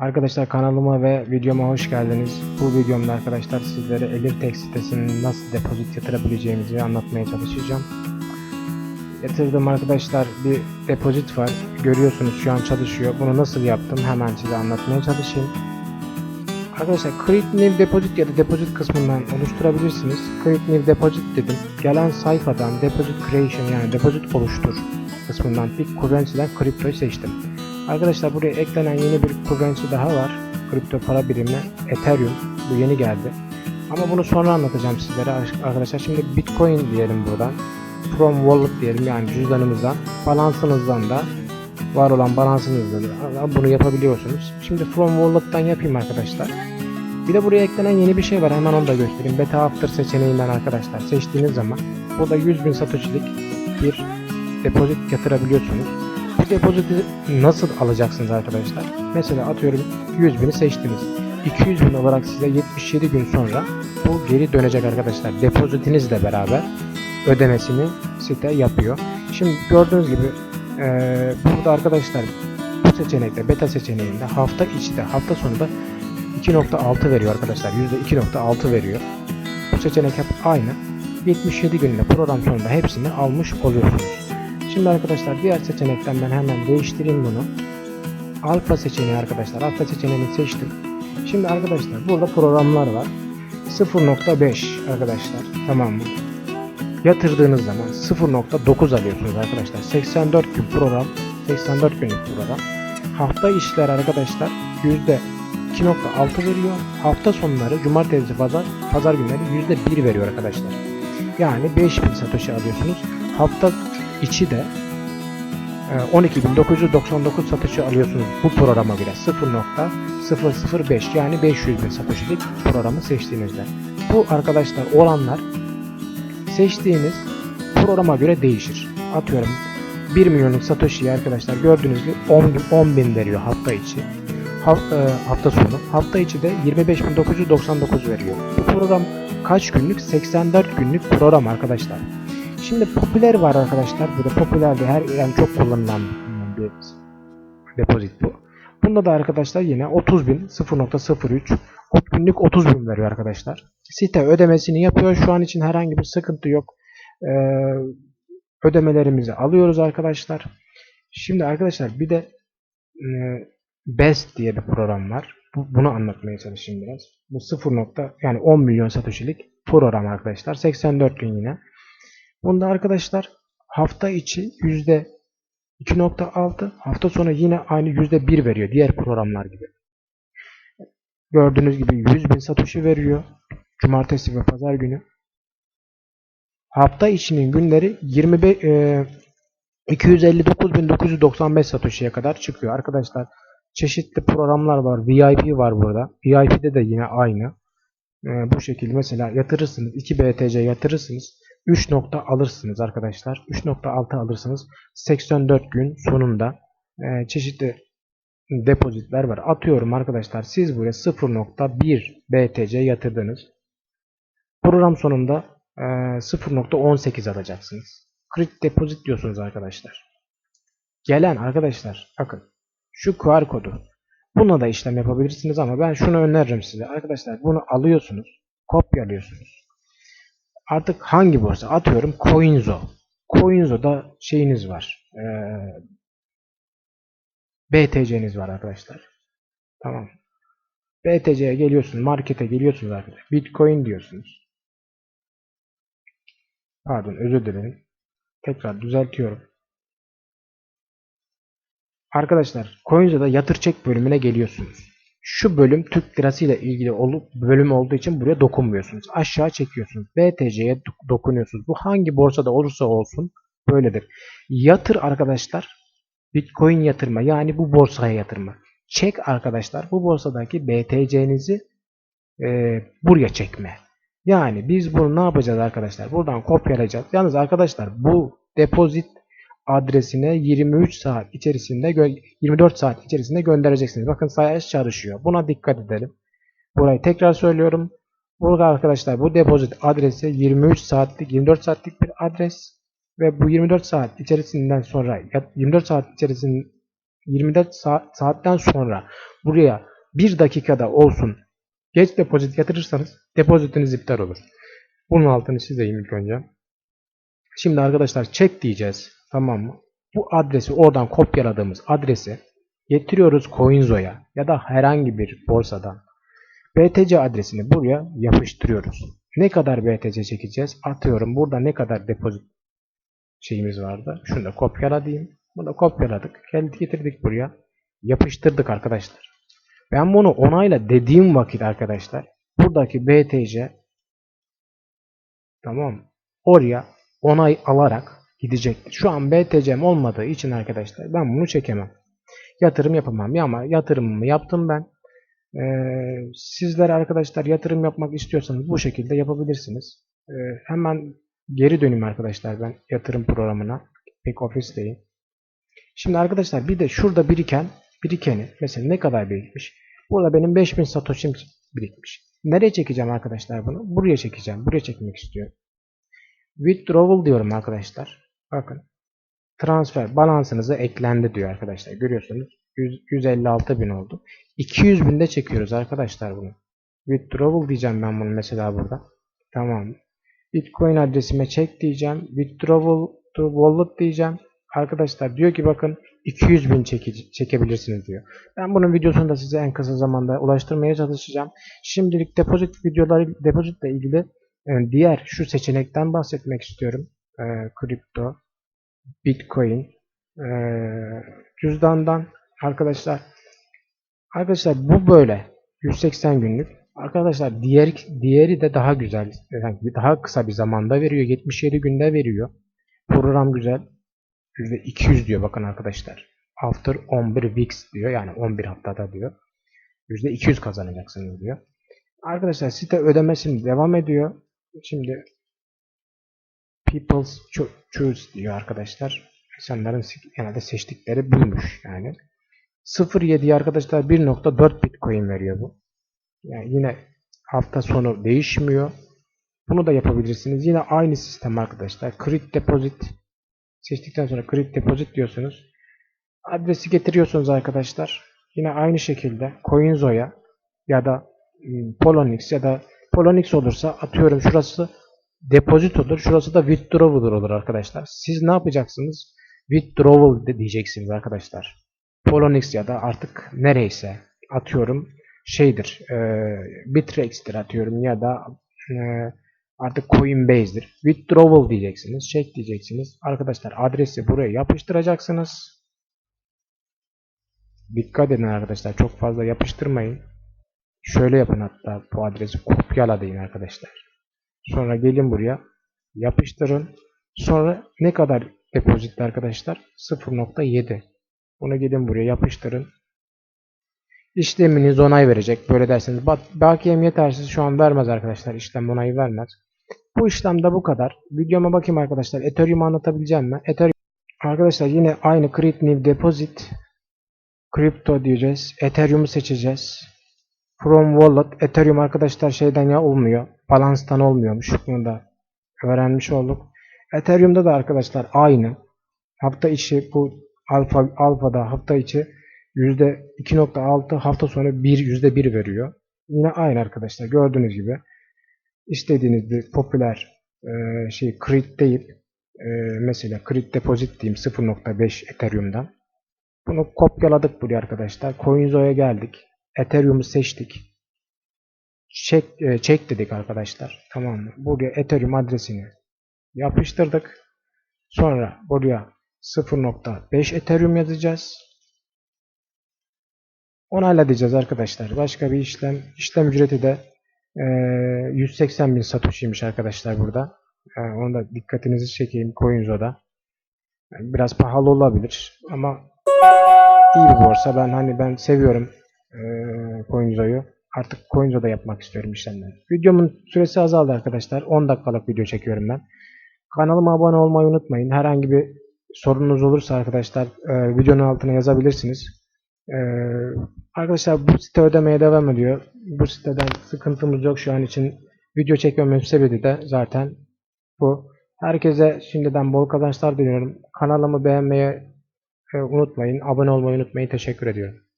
Arkadaşlar kanalıma ve videoma hoş geldiniz. Bu videomda arkadaşlar sizlere Elirtex sitesinin nasıl depozit yatırabileceğimizi anlatmaya çalışacağım. Yatırdığım arkadaşlar bir depozit var. Görüyorsunuz şu an çalışıyor. Bunu nasıl yaptım hemen size anlatmaya çalışayım. Arkadaşlar Create New Deposit ya da Deposit kısmından oluşturabilirsiniz. Create New Deposit dedim. Gelen sayfadan Deposit Creation yani Deposit oluştur kısmından bir currency'den kriptoyu seçtim. Arkadaşlar buraya eklenen yeni bir currency daha var. Kripto para birimi Ethereum. Bu yeni geldi. Ama bunu sonra anlatacağım sizlere arkadaşlar. Şimdi Bitcoin diyelim buradan. From Wallet diyelim yani cüzdanımızdan. Balansınızdan da var olan balansınızdan da bunu yapabiliyorsunuz. Şimdi From Wallet'tan yapayım arkadaşlar. Bir de buraya eklenen yeni bir şey var. Hemen onu da göstereyim. Beta After seçeneğinden arkadaşlar seçtiğiniz zaman burada 100.000 satoshi'lik bir depozit yatırabiliyorsunuz. Depoziti nasıl alacaksınız arkadaşlar? Mesela atıyorum 100 bini seçtiniz. 200 bin olarak size 77 gün sonra bu geri dönecek arkadaşlar. Depozitinizle beraber ödemesini site yapıyor. Şimdi gördüğünüz gibi eee, burada arkadaşlar bu seçenekte beta seçeneğinde hafta içi de hafta sonu da 2.6 veriyor arkadaşlar. %2.6 veriyor. Bu seçenek hep aynı. 77 günde program sonunda hepsini almış oluyorsunuz. Şimdi arkadaşlar diğer seçenekten ben hemen değiştireyim bunu. Alfa seçeneği arkadaşlar. Alfa seçeneğini seçtim. Şimdi arkadaşlar burada programlar var. 0.5 arkadaşlar. Tamam mı? Yatırdığınız zaman 0.9 alıyorsunuz arkadaşlar. 84 gün program. 84 günlük program. Hafta işler arkadaşlar %2.6 veriyor. Hafta sonları cumartesi pazar pazar günleri %1 veriyor arkadaşlar. Yani 5000 satoshi alıyorsunuz. Hafta içi de e, 12.999 satışı alıyorsunuz bu programa göre 0.005 yani 500 bin satışlık programı seçtiğinizde. Bu arkadaşlar oranlar seçtiğiniz programa göre değişir. Atıyorum 1 milyonluk satışıyı arkadaşlar gördüğünüz gibi 10, 10 bin veriyor hafta içi. Hafta, hafta sonu. Hafta içi de 25.999 veriyor. Bu program kaç günlük? 84 günlük program arkadaşlar. Şimdi popüler var arkadaşlar. Bu da popüler ve her yani çok kullanılan bir depozit bu. Bunda da arkadaşlar yine 30 bin 0.03 o günlük 30 bin veriyor arkadaşlar. Site ödemesini yapıyor. Şu an için herhangi bir sıkıntı yok. Ee, ödemelerimizi alıyoruz arkadaşlar. Şimdi arkadaşlar bir de e, Best diye bir program var. Bu- Bunu anlatmaya çalışayım biraz. Bu 0. nokta yani 10 milyon satışlık program arkadaşlar. 84 gün yine. Bunda arkadaşlar hafta içi yüzde 2.6 hafta sonu yine aynı yüzde 1 veriyor diğer programlar gibi. Gördüğünüz gibi 100 bin satoshi veriyor. Cumartesi ve pazar günü. Hafta içinin günleri 25 e, 259.995 satoshi'ye kadar çıkıyor. Arkadaşlar çeşitli programlar var. VIP var burada. VIP'de de yine aynı. E, bu şekilde mesela yatırırsınız. 2 BTC yatırırsınız. 3 nokta alırsınız arkadaşlar. 3.6 alırsınız. 84 gün sonunda e, çeşitli depozitler var. Atıyorum arkadaşlar siz buraya 0.1 BTC yatırdınız. Program sonunda e, 0.18 alacaksınız. Credit deposit diyorsunuz arkadaşlar. Gelen arkadaşlar bakın şu QR kodu. Buna da işlem yapabilirsiniz ama ben şunu öneririm size. Arkadaşlar bunu alıyorsunuz. Kopyalıyorsunuz. Artık hangi borsa? Atıyorum Coinzo. Coinzo'da şeyiniz var. Ee, BTC'niz var arkadaşlar. Tamam. BTC'ye geliyorsunuz. Markete geliyorsunuz arkadaşlar. Bitcoin diyorsunuz. Pardon özür dilerim. Tekrar düzeltiyorum. Arkadaşlar Coinzo'da yatır çek bölümüne geliyorsunuz. Şu bölüm Türk lirası ile ilgili olup bölüm olduğu için buraya dokunmuyorsunuz. Aşağı çekiyorsunuz. BTC'ye do- dokunuyorsunuz. Bu hangi borsada olursa olsun böyledir. Yatır arkadaşlar Bitcoin yatırma yani bu borsaya yatırma. Çek arkadaşlar bu borsadaki BTC'nizi e, buraya çekme. Yani biz bunu ne yapacağız arkadaşlar? Buradan kopyalayacağız. Yalnız arkadaşlar bu depozit adresine 23 saat içerisinde gö- 24 saat içerisinde göndereceksiniz. Bakın sayış çalışıyor. Buna dikkat edelim. Burayı tekrar söylüyorum. Burada arkadaşlar bu depozit adresi 23 saatlik 24 saatlik bir adres ve bu 24 saat içerisinden sonra 24 saat içerisinde 24 saat, saatten sonra buraya 1 dakikada olsun geç depozit yatırırsanız depozitiniz iptal olur. Bunun altını çizeyim ilk önce. Şimdi arkadaşlar check diyeceğiz. Tamam mı? Bu adresi oradan kopyaladığımız adresi getiriyoruz Coinzo'ya ya da herhangi bir borsadan. BTC adresini buraya yapıştırıyoruz. Ne kadar BTC çekeceğiz? Atıyorum burada ne kadar depozit şeyimiz vardı. Şunu da kopyala. Bunu da kopyaladık. Geldi getirdik buraya. Yapıştırdık arkadaşlar. Ben bunu onayla dediğim vakit arkadaşlar buradaki BTC tamam oraya onay alarak gidecektir. Şu an BTC'm olmadığı için arkadaşlar ben bunu çekemem. Yatırım yapamam ya ama yatırımımı yaptım ben. Ee, sizler arkadaşlar yatırım yapmak istiyorsanız bu şekilde yapabilirsiniz. Ee, hemen geri döneyim arkadaşlar ben yatırım programına. Pek ofisteyim. Şimdi arkadaşlar bir de şurada biriken birikeni mesela ne kadar birikmiş? Burada benim 5000 satoshim birikmiş. Nereye çekeceğim arkadaşlar bunu? Buraya çekeceğim. Buraya çekmek istiyorum. Withdrawal diyorum arkadaşlar. Bakın. Transfer balansınıza eklendi diyor arkadaşlar. Görüyorsunuz. 100, 156 bin oldu. 200 binde çekiyoruz arkadaşlar bunu. Withdrawal diyeceğim ben bunu mesela burada. Tamam. Bitcoin adresime çek diyeceğim. Withdrawal to wallet diyeceğim. Arkadaşlar diyor ki bakın 200 bin çeke, çekebilirsiniz diyor. Ben bunun videosunu da size en kısa zamanda ulaştırmaya çalışacağım. Şimdilik depozit videoları depozitle ilgili yani diğer şu seçenekten bahsetmek istiyorum. Ee, kripto, bitcoin, ee, cüzdandan arkadaşlar arkadaşlar bu böyle 180 günlük. Arkadaşlar diğer diğeri de daha güzel yani daha kısa bir zamanda veriyor 77 günde veriyor. Program güzel. %200 diyor bakın arkadaşlar. After 11 weeks diyor yani 11 haftada diyor. %200 kazanacaksınız diyor. Arkadaşlar site ödemesini devam ediyor. Şimdi people's choose diyor arkadaşlar insanların genelde seçtikleri buymuş yani 0.7 arkadaşlar 1.4 bitcoin veriyor bu. Yani yine hafta sonu değişmiyor. Bunu da yapabilirsiniz. Yine aynı sistem arkadaşlar. Credit deposit seçtikten sonra credit deposit diyorsunuz. Adresi getiriyorsunuz arkadaşlar. Yine aynı şekilde Coinzo'ya ya da Polonix ya da Polonix olursa atıyorum şurası depozit olur. Şurası da withdrawal olur arkadaşlar. Siz ne yapacaksınız? Withdrawal diyeceksiniz arkadaşlar. Polonix ya da artık nereyse atıyorum şeydir e, Bitrex'tir atıyorum ya da e, artık Coinbase'dir. Withdrawal diyeceksiniz. Check diyeceksiniz. Arkadaşlar adresi buraya yapıştıracaksınız. Dikkat edin arkadaşlar. Çok fazla yapıştırmayın. Şöyle yapın hatta bu adresi kopyala deyin arkadaşlar. Sonra gelin buraya yapıştırın. Sonra ne kadar depozit arkadaşlar? 0.7 bunu gidin buraya yapıştırın. İşleminiz onay verecek. Böyle derseniz. Bakiyem yetersiz şu an vermez arkadaşlar. İşlem onayı vermez. Bu işlemde bu kadar. Videoma bakayım arkadaşlar. Ethereum'u anlatabileceğim mi? Ethereum Arkadaşlar yine aynı create new deposit Crypto diyeceğiz. Ethereum'u seçeceğiz. From wallet. Ethereum arkadaşlar şeyden ya olmuyor. Balance'tan olmuyormuş. Bunu da öğrenmiş olduk. Ethereum'da da arkadaşlar aynı. Hafta içi bu alfa alfada hafta içi %2.6 hafta sonu 1 %1 veriyor. Yine aynı arkadaşlar gördüğünüz gibi istediğiniz bir popüler e, şey crit deyip e, mesela crit deposit diyeyim 0.5 Ethereum'dan. Bunu kopyaladık buraya arkadaşlar. Coinzo'ya geldik. Ethereum'u seçtik. Çek, e, çek dedik arkadaşlar. Tamam mı? Buraya Ethereum adresini yapıştırdık. Sonra buraya 0.5 Ethereum yazacağız. Onayla diyeceğiz arkadaşlar. Başka bir işlem. işlem ücreti de e, 180 bin satoshi'ymiş arkadaşlar burada. Yani onu da dikkatinizi çekeyim Coinzo'da. Yani biraz pahalı olabilir ama iyi bir borsa. Ben hani ben seviyorum e, Coinzo'yu. Artık Coinzo'da yapmak istiyorum işlemleri. Videomun süresi azaldı arkadaşlar. 10 dakikalık video çekiyorum ben. Kanalıma abone olmayı unutmayın. Herhangi bir sorunuz olursa arkadaşlar e, videonun altına yazabilirsiniz. E, arkadaşlar bu site ödemeye devam ediyor. Bu siteden sıkıntımız yok şu an için. Video çekmemin sebebi de zaten bu. Herkese şimdiden bol kazançlar diliyorum. Kanalımı beğenmeyi unutmayın. Abone olmayı unutmayın. Teşekkür ediyorum.